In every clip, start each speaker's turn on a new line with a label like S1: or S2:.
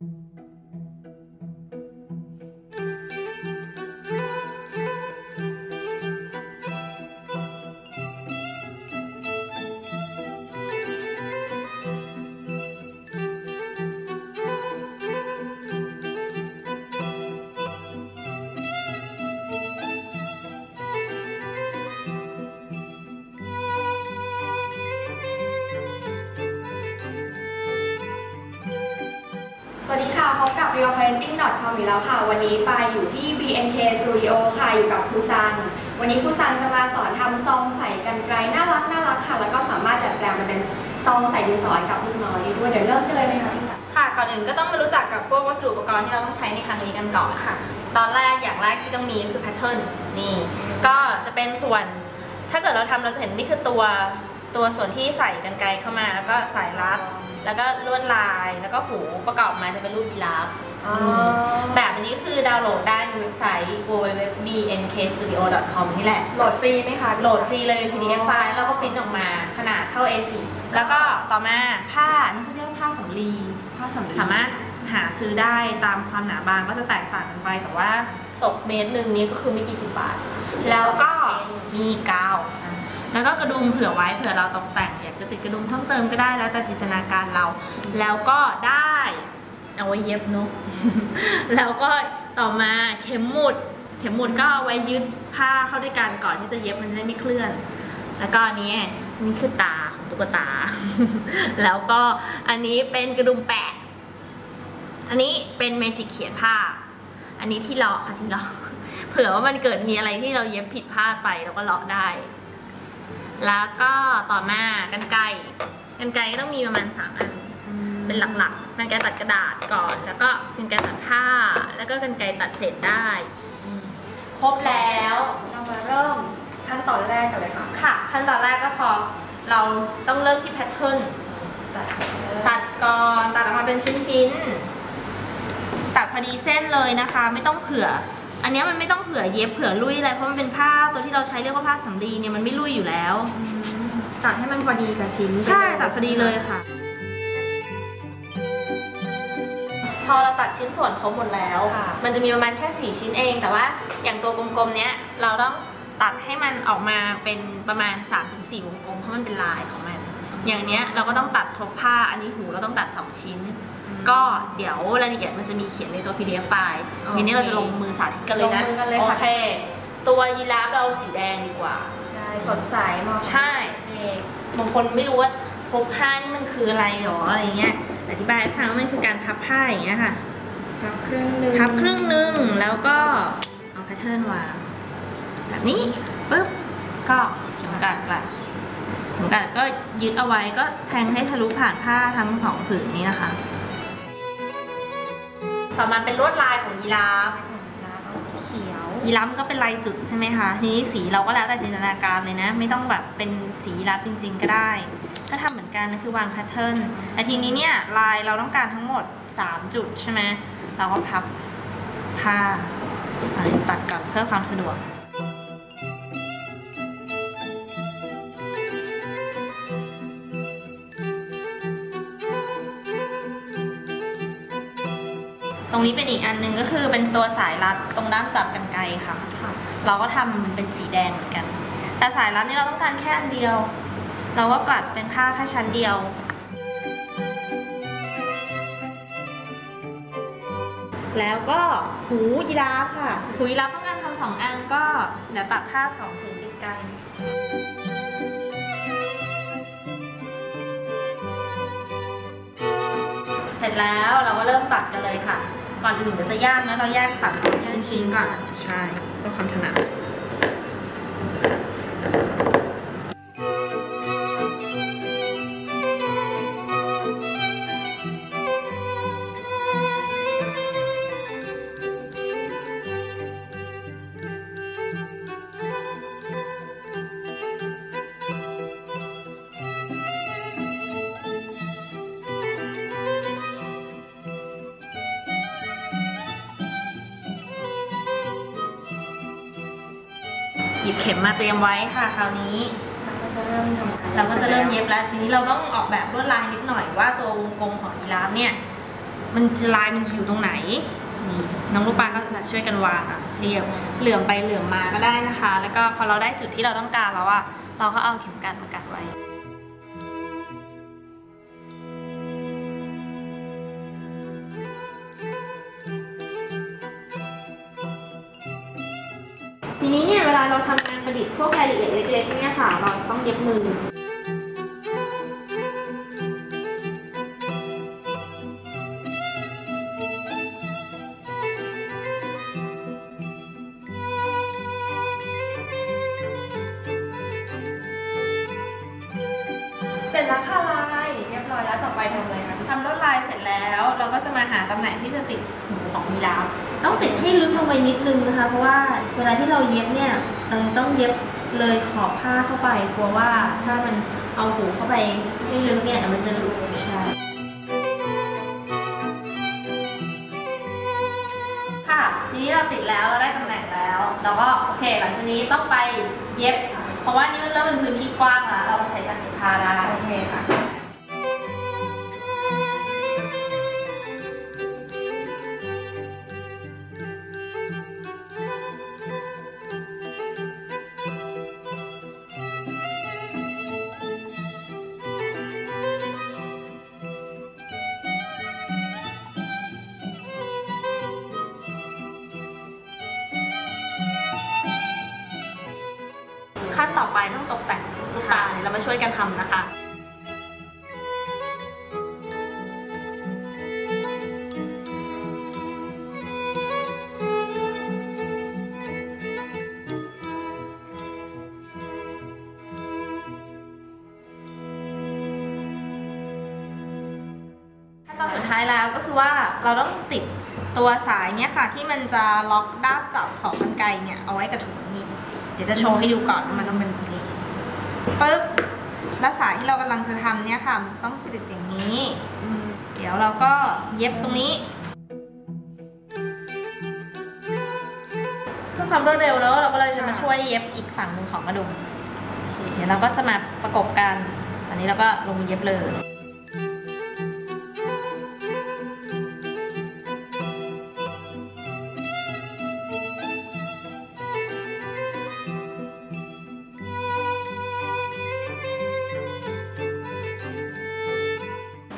S1: Thank you. วัสดีค่ะ พบกับ realparenting.com อีกแล้วค่ะ วันนี้ปายอยู่ที่ BNK Studio ค่ะ อยู่กับครูซัน วันนี้ครูซันจะมาสอนทำซองใส่กันไกลน่ารักน่ารักค่ะ แล้วก็สามารถดัดแปลงมาเป็นซองใส่ดินสอให้กับลูกน้อยได้ด้วย เดี๋ยวเริ่มกันเลยไหมคะพี่ซัน
S2: ค่ะ ก่อนอื่นก็ต้องมารู้จักกับพวกวัสดุอุปกรณ์ที่เราต้องใช้ในครั้งนี้กันก่อนค่ะ ตอนแรกอย่างแรกที่ต้องมีก็คือแพทเทิร์น นี่ ก็จะเป็นส่วน ถ้าเกิดเราทำเราจะเห็นนี่คือตัว ตัวส่วนที่ใส่กันไกลเข้ามา แล้วก็สายรัด แล้วก็ลวดลายแล้วก็หูประกอบมาจะเป็นรูปยีราฟแบบอันนี้คือดาวน์โหลดได้ในเว็บไซต์ www.bnkstudio.com นี่แหละ
S1: โหลดฟรีไหมคะ
S2: โหลดฟรีเลยเป็น PDF ไฟล์แล้วก็ปริ้นออกมาขนาดเท่า A4 แล้วก็ต่อมาผ้านี่เขาเรียกว่าผ้าสำลี
S1: ผ้าสำลี
S2: สามารถหาซื้อได้ตามความหนาบางก็จะแตกต่างกันไป แต่ว่าตกเมตรหนึ่งนี้ก็คือไม่กี่สิบบาท แล้วก็มีกาวอะ แล้วก็กระดุมเผื่อไว้เผื่อเราตกแต่งอยากจะติดกระดุมเพิ่มเติมก็ได้แล้วแต่จินตนาการเรา แล้วก็ได้เอาไว้เย็บเนุแล้วก็ต่อมาเข็มหมุด เข็มหมุดก็เอาไว้ยึดผ้าเข้าด้วยกันก่อนที่จะเย็บมันจะได้ไม่เคลื่อน แล้วก็อันนี้นี่คือตาของตุ๊กตา แล้วก็อันนี้เป็นกระดุมแปะ อันนี้เป็นเมจิกเขียนผ้า อันนี้ที่เลาะค่ะที่เลาะเผื่อว่ามันเกิดมีอะไรที่เราเย็บผิดพลาดไปเราก็เลาะได้ แล้วก็ต่อมากันไกรกันไกรก็ต้องมีประมาณสามอัน เป็นหลักๆกันไกรตัดกระดาษก่อน แล้วก็กันไกรตัดผ้า แล้วก็กันไกรตัดเศษได้ ครบแล้ว
S1: เรามาเริ่มขั้นตอนแรกกันเลยค่ะ
S2: ค่ะ ขั้นตอนแรกก็พอเราต้องเริ่มที่แพทเทิร์น
S1: ตัด
S2: ตัดก่อนตัดออกมาเป็นชิ้นๆตัดพอดีเส้นเลยนะคะ ไม่ต้องเผื่อ อันเนี้ยมันไม่ต้องเผื่อเย็บเผื่อลุยอะไรเพราะมันเป็นผ้าตัวที่เราใช้เรียกว่าผ้าสำลีเนี่ยมันไม่ลุยอยู่แล้ว
S1: ตัดให้มันพอดีกับชิ้น
S2: ใช่ตัดพอดีเลยค่ะ พอเราตัดชิ้นส่วนครบหมดแล้ว
S1: ค่ะ
S2: มันจะมีประมาณแค่ 4 ชิ้นเอง แต่ว่าอย่างตัวกลมๆเนี้ยเราต้องตัดให้มันออกมาเป็นประมาณ 3-4วงกลมเพราะมันเป็นลายของมันอย่างเนี้ยเราก็ต้องตัดทบผ้าอันนี้หูเราต้องตัด 2 ชิ้น ก็เดี๋ยวรายละเอียดมันจะมีเขียนในตัว PDF ไฟล์
S1: โอเค
S2: ทีนี้เราจะลงมือสาธิตกันเลยนะ
S1: ลงมือกันเลย
S2: โอ
S1: ค่ะ
S2: เค ตัวยีราฟเราสีแดงดีกว่า
S1: ใช่ สดใสเหมาะกับ
S2: ใช่
S1: เด็ก
S2: บางคนไม่รู้ว่าทบผ้านี่มันคืออะไรหรออะไรเงี้ย อธิบายให้ฟังว่ามันคือการพับผ้าอย่างเงี้ยค่ะ
S1: พับครึ่งหนึง
S2: พับครึ่งหนึ่งแล้วก็เอาแพทเทิร์นวางแบบนี้ปุ๊บ ก็เข็มกลัดกลัดเข็มกลัดก็ยึดเอาไว้ก็แทงให้ทะลุผ่านผ้าทั้งสองผืนนี้นะคะ ต่อมาเป็นลวดลายของยีราฟ
S1: น้ำเอาสีเขียว
S2: ยีราฟมันก็เป็นลายจุดใช่ไหมคะทีนี้สีเราก็แล้วแต่จินตนาการเลยนะ ไม่ต้องแบบเป็นสียีราฟจริง ๆ ก็ได้ ก็ทำเหมือนกันนะคือวางแพทเทิร์นแต่ทีนี้เนี่ยลายเราต้องการทั้งหมด 3 จุดใช่ไหมเราก็พับผ้าอันนี้ตัดก่อนเพื่อความสะดวก ตรงนี้เป็นอีกอันหนึ่งก็คือเป็นตัวสายรัดตรงด้ามจับกันไกรค่ะ
S1: ค่ะ
S2: เราก็ทำเป็นสีแดงเหมือนกัน แต่สายรัดนี่เราต้องการแค่อันเดียว เราก็กลัดเป็นผ้าแค่ชั้นเดียว แล้วก็หูยีราฟค่ะ หูยีราฟต้องการทำสองอันก็เดี๋ยวตัดผ้าสองผืนติดกันเสร็จแล้วเราก็เริ่มตัดกันเลยค่ะ ก่อนอื่นเดี๋ยวจะยากนะเราแยกตัดเป็นชิ้นๆก่อน
S1: ใช่ต้องความถนัด
S2: หยิบเข็มมาเตรียมไว้ค่ะคราวนี้
S1: เราก็จะเริ่มทำการ
S2: เราก็จะเริ่มเย็บแล้ว ทีนี้เราต้องออกแบบลวดลายนิดหน่อยว่าตัววงกลมของยีราฟเนี่ย มันจะลายมันจะอยู่ตรงไหนนี่น้องลูกปลาก็จะช่วยกันวางอะเรียบเหลื่อมไปเหลื่อมมาก็ได้นะคะ แล้วก็พอเราได้จุดที่เราต้องการแล้วอะเราก็เอาเข็มกัดมากัดไว้ ทีนี้เนี่ยเว ลาเราทำงานประดิษฐ์พวกรายละเอียดเล็กๆเนี่ยค่ะ เราต้องเย็บมือ ก็จะมาหาตำแหน่งที่จะติดหูของยีราฟต้องติดให้ลึกลงไปนิดนึงนะคะ เพราะว่าเวลาที่เราเย็บเนี่ยเราต้องเย็บเลยขอบผ้าเข้าไปกลัวว่าถ้ามันเอาหูเข้าไปลึกเนี่ยมันจะหลุดใช่ค่ะทีนี้เราติดแล้วเราได้ตำแหน่งแล้ว เราก็โอเค หลังจากนี้ต้องไปเย็บ เพราะว่านี่มันเริ่มเป็นพื้นที่กว้างแล้วเราใช้จักรเย็บผ้าได้โอเคค่ะ ขั้นต่อไปต้องตกแต่งลูกตาเนี่ยเรามาช่วยกันทำนะคะขั้นตอนสุดท้ายแล้วก็คือว่าเราต้องติดตัวสายเนี่ยค่ะ ที่มันจะล็อกด้ามจับของกรรไกรเนี่ยเอาไว้กับถุงนี้ เดี๋ยวจะโชว์ให้ดูก่อนว่ามันต้องเป็นแบบนี้ปึ๊บแล้วสายที่เรากำลังจะทำเนี่ยค่ะ มันจะต้องติดอย่างนี้เดี๋ยวเราก็เย็บตรงนี้เพื่อความรวดเร็วแล้วเราก็เลยจะมาช่วยเย็บอีกฝั่งหนึ่งของกระดุมเดี๋ยวเราก็จะมาประกบกัน ตอนนี้เราก็ลงมือเย็บเลย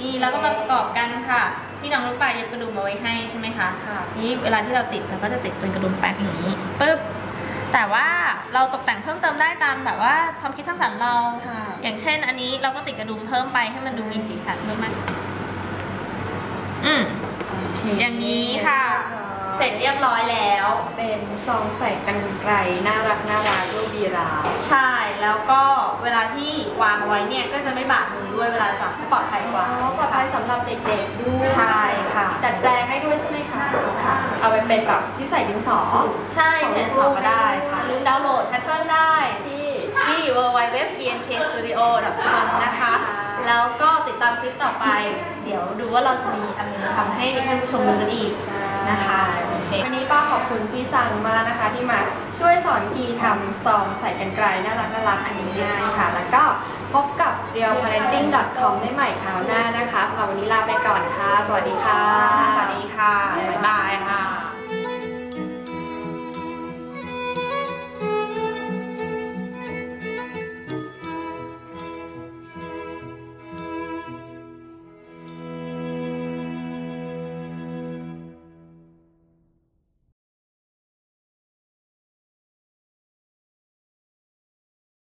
S2: นี่แล้วก็มาประกอบกันค่ะที่น้องลูกปลายเย็บกระดุมเอาไว้ให้ใช่ไหมคะ
S1: ค่ะ
S2: นี่เวลาที่เราติดเราก็จะติดเป็นกระดุมแป๊กอย่างนี้ปึ๊บแต่ว่าเราตกแต่งเพิ่มเติมได้ตามแบบว่าความคิดสร้างสรรค์เรา
S1: ค่ะ
S2: อย่างเช่น อันนี้เราก็ติดกระดุมเพิ่มไปให้มันดูมีสีสันเพิ่มมากอืมอย่างนี้ค่ะ เสร็จเรียบร้อยแล้ว
S1: เป็นซองใส่กันไกลน่ารักน่ารักรูปดีราฟ
S2: ใช่ แล้วก็เวลาที่วางไว้เนี่ยก็จะไม่บาดมือด้วยเวลาจับให้ปลอดภัยกว่า
S1: อ๋อปลอดภัยสำหรับเด็กๆด้วย
S2: ใช่ค่ะ
S1: ดัดแปลงได้ด้วยใช่ไหมคะ
S2: ค่ะ
S1: เอาไปเป็นแบบที่ใส่ดินสอ
S2: ใช่เขียนสอบก็ได้ค่ะ
S1: ของลูก
S2: ลืมดาวน์โหลดแพทเทิร์นได้
S1: ที่
S2: ที่ www.bnkstudio.com นะคะ
S1: ค่ะ
S2: แล้วก็ติดตามคลิปต่อไป เดี๋ยวดูว่าเราจะมีอะไรมาทำให้ท่านผู้ชมดูกันอีกะคะ
S1: วันนี้ป้าขอบคุณพี่สังมากนะคะ ที่มาช่วยสอนพีทำซองใส่กันไกลน่ารักน่ารักอันนี้ง่ายค่ะ แล้วก็พบกับ realparenting.com ได้ใหม่คราวหน้านะคะสำหรับวันนี้ลาไปก่อนค่ะ สวัสดีค่ะ สวัสดี
S2: ค่ะ บ๊ายบาย
S1: ค่ะ